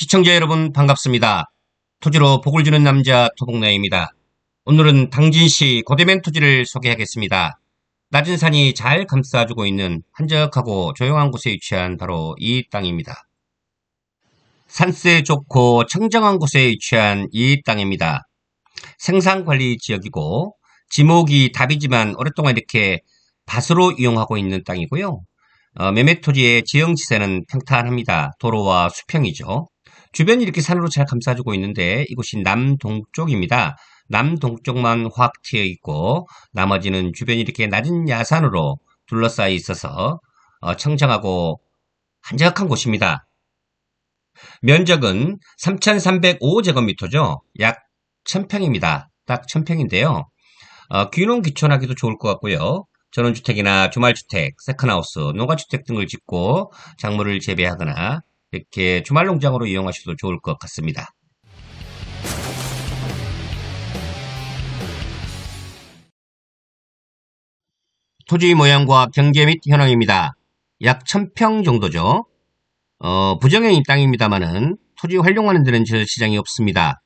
시청자 여러분 반갑습니다. 토지로 복을 주는 남자 토복나입니다. 오늘은 당진시 고대면 토지를 소개하겠습니다. 낮은 산이 잘 감싸주고 있는 한적하고 조용한 곳에 위치한 바로 이 땅입니다. 산세 좋고 청정한 곳에 위치한 이 땅입니다. 생산관리 지역이고 지목이 답이지만 오랫동안 이렇게 밭으로 이용하고 있는 땅이고요. 어, 매매 토지의 지형 지세는 평탄합니다. 도로와 수평이죠. 주변이 이렇게 산으로 잘 감싸주고 있는데 이곳이 남동쪽입니다. 남동쪽만 확 트여 있고 나머지는 주변이 이렇게 낮은 야산으로 둘러싸여 있어서 어, 청정하고 한적한 곳입니다. 면적은 3,305제곱미터죠. 약 1000평입니다. 딱 1000평인데요. 어, 귀농 귀촌하기도 좋을 것 같고요. 전원주택이나 주말주택, 세컨하우스, 농가주택 등을 짓고 작물을 재배하거나 이렇게 주말 농장으로 이용하셔도 좋을 것 같습니다. 토지 모양과 경계 및 현황입니다. 약 1000평 정도죠. 어, 부정형인 땅입니다만은 토지 활용하는 데는 저 지장이 없습니다.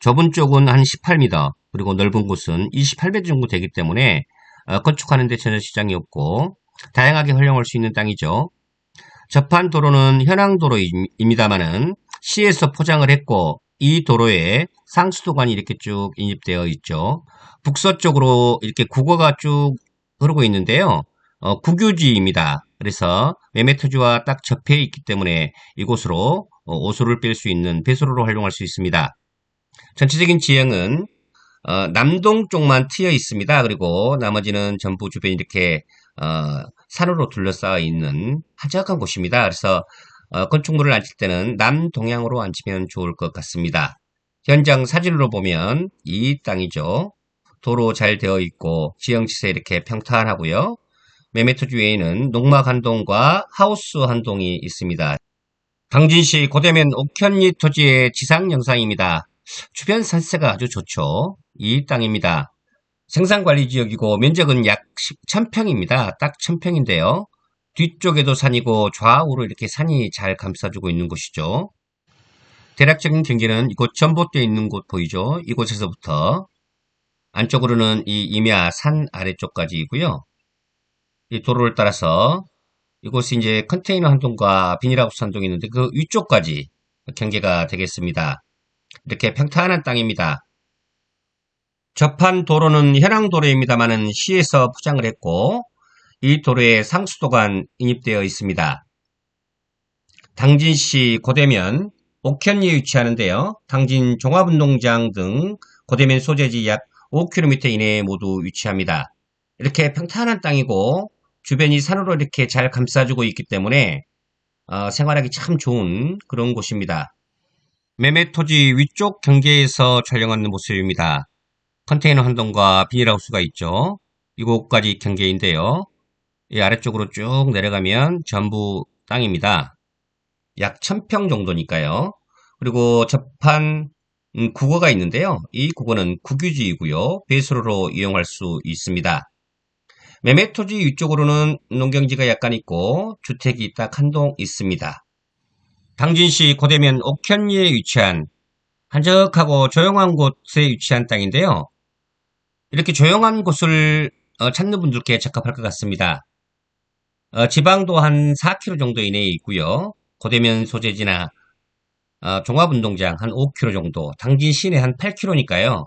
좁은 쪽은 한 18m, 그리고 넓은 곳은 28m 정도 되기 때문에 어, 건축하는 데 전혀 지장이 없고 다양하게 활용할 수 있는 땅이죠. 접한 도로는 현황 도로입니다만은 시에서 포장을 했고 이 도로에 상수도관이 이렇게 쭉 인입되어 있죠. 북서쪽으로 이렇게 국어가 쭉 흐르고 있는데요. 어, 국유지입니다. 그래서 매매토지와 딱 접해 있기 때문에 이곳으로 어, 오수를 뺄 수 있는 배수로로 활용할 수 있습니다. 전체적인 지형은 어, 남동 쪽만 트여 있습니다. 그리고 나머지는 전부 주변 이렇게 어, 산으로 둘러싸여 있는 한적한 곳입니다. 그래서 어, 건축물을 앉힐 때는 남동향으로 앉히면 좋을 것 같습니다. 현장 사진으로 보면 이 땅이죠. 도로 잘 되어 있고 지형지세 이렇게 평탄하고요. 매매토지 외에는 농막 한 동과 하우스 한 동이 있습니다. 당진시 고대면 옥현리 토지의 지상 영상입니다. 주변 산세가 아주 좋죠. 이 땅입니다. 생산관리지역이고 면적은 약 1000평입니다. 딱 1000평인데요. 뒤쪽에도 산이고 좌우로 이렇게 산이 잘 감싸주고 있는 곳이죠. 대략적인 경계는 이곳 전봇대에 있는 곳 보이죠? 이곳에서부터 안쪽으로는 이 임야 산 아래쪽까지이고요. 이 도로를 따라서 이곳이 이제 컨테이너 한 동과 비닐하우스 한 동이 있는데 그 위쪽까지 경계가 되겠습니다. 이렇게 평탄한 땅입니다. 접한 도로는 현황 도로입니다만은 시에서 포장을 했고 이 도로에 상수도가 인입되어 있습니다. 당진시 고대면 옥현리에 위치하는데요. 당진 종합운동장 등 고대면 소재지 약 5km 이내에 모두 위치합니다. 이렇게 평탄한 땅이고 주변이 산으로 이렇게 잘 감싸주고 있기 때문에 어, 생활하기 참 좋은 그런 곳입니다. 매매토지 위쪽 경계에서 촬영하는 모습입니다. 컨테이너 한 동과 비닐하우스가 있죠. 이곳까지 경계인데요. 이 아래쪽으로 쭉 내려가면 전부 땅입니다. 약 1000평 정도니까요. 그리고 접한 음, 국어가 있는데요. 이 국어는 국유지이고요. 배수로로 이용할 수 있습니다. 매매토지 위쪽으로는 농경지가 약간 있고 주택이 딱 한 동 있습니다. 당진시 고대면 옥현리에 위치한 한적하고 조용한 곳에 위치한 땅인데요. 이렇게 조용한 곳을 어, 찾는 분들께 적합할 것 같습니다. 어, 지방도 한 4km 정도 이내에 있고요. 고대면 소재지나 어, 종합운동장 한 5km 정도, 당진 시내 한 8km니까요.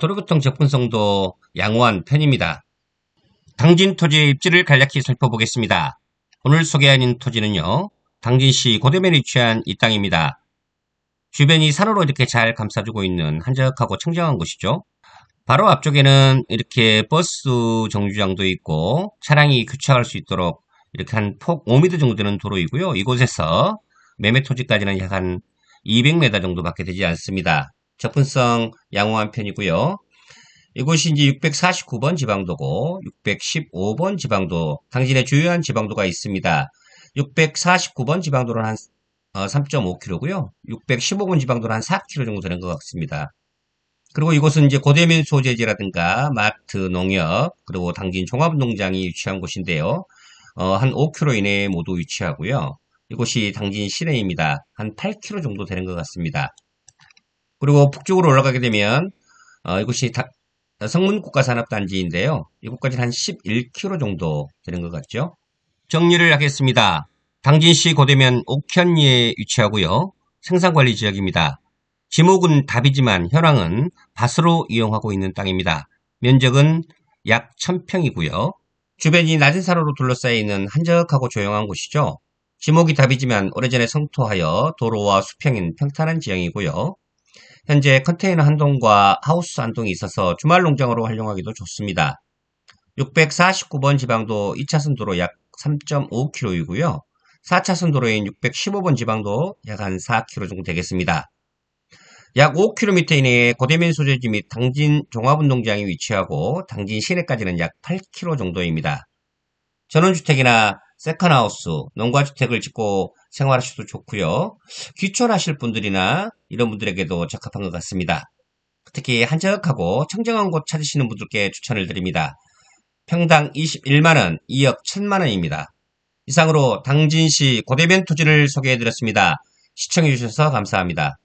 도로교통 접근성도 양호한 편입니다. 당진 토지의 입지를 간략히 살펴보겠습니다. 오늘 소개하는 토지는요. 당진시 고대면에 위치한 이 땅입니다. 주변이 산으로 이렇게 잘 감싸주고 있는 한적하고 청정한 곳이죠. 바로 앞쪽에는 이렇게 버스 정류장도 있고 차량이 교차할 수 있도록 이렇게 한 폭 5m 정도 되는 도로이고요. 이곳에서 매매 토지까지는 약 한 200m 정도밖에 되지 않습니다. 접근성 양호한 편이고요. 이곳이 이제 649번 지방도고 615번 지방도 당진의 주요한 지방도가 있습니다. 649번 지방도는 한 3.5km고요. 어, 615번 지방도는 한 4km 정도 되는 것 같습니다. 그리고 이곳은 이제 고대면 소재지라든가 마트, 농협, 그리고 당진 종합농장이 위치한 곳인데요. 어, 한 5km 이내에 모두 위치하고요. 이곳이 당진 시내입니다. 한 8km 정도 되는 것 같습니다. 그리고 북쪽으로 올라가게 되면 어, 이곳이 다- 성문국가산업단지인데요. 이곳까지는 한 11km 정도 되는 것 같죠. 정리를 하겠습니다. 당진시 고대면 옥현리에 위치하고요. 생산관리 지역입니다. 지목은 답이지만 현황은 밭으로 이용하고 있는 땅입니다. 면적은 약 1000평이고요. 주변이 낮은 산으로 둘러싸여 있는 한적하고 조용한 곳이죠. 지목이 답이지만 오래전에 성토하여 도로와 수평인 평탄한 지형이고요. 현재 컨테이너 한 동과 하우스 한 동이 있어서 주말 농장으로 활용하기도 좋습니다. 649번 지방도 2차선 도로 약 3.5km이고요. 4차선 도로인 615번 지방도 약 한 4km 정도 되겠습니다. 약 5km 이내에 고대면 소재지 및 당진 종합운동장이 위치하고 당진 시내까지는 약 8km 정도입니다. 전원주택이나 세컨하우스, 농가주택을 짓고 생활하셔도 좋고요. 귀촌하실 분들이나 이런 분들에게도 적합한 것 같습니다. 특히 한적하고 청정한 곳 찾으시는 분들께 추천을 드립니다. 평당 21만원, 2억 1천만원입니다. 이상으로 당진시 고대면 토지를 소개해드렸습니다. 시청해주셔서 감사합니다.